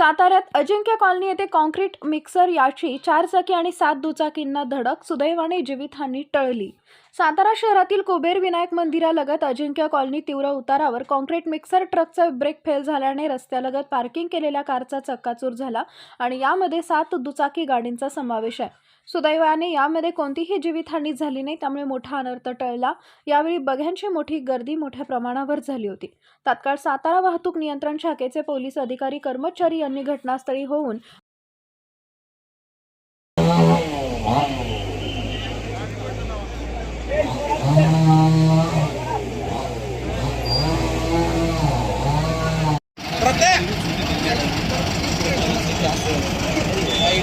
साताऱ्यात अजिंक्य कॉलनी येथे concrete mixer याची चार चाकी आणि सात दुचाकींना धडक सुदैवाने जीवितहानी टळली. सातारा शहरातील कुबेर विनायक मंदिरालगत अजिंक्य कॉलनी तीव्र उतारावर कॉन्क्रीट मिक्सर ट्रकचा ब्रेक फेल झाल्याने रस्त्यालगत पार्किंग केलेल्या कारचा चक्काचूर झाला आणि यामध्ये सात दुचाकी गाडींचा समावेश आहे. सुदैवाने यामध्ये कोणतीही जीवितहानी झाली नाही त्यामुळे मोठा अनर्थ टळला. यावेळी बघ्यांची मोठी गर्दी मोठ्या प्रमाणावर झाली होती. तात्काळ सातारा वाहतूक नियंत्रण शाखेचे पोलीस अधिकारी कर्मचारी यांनी घटनास्थळी होऊन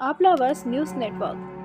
आपला आवाज न्यूज नेटवर्क.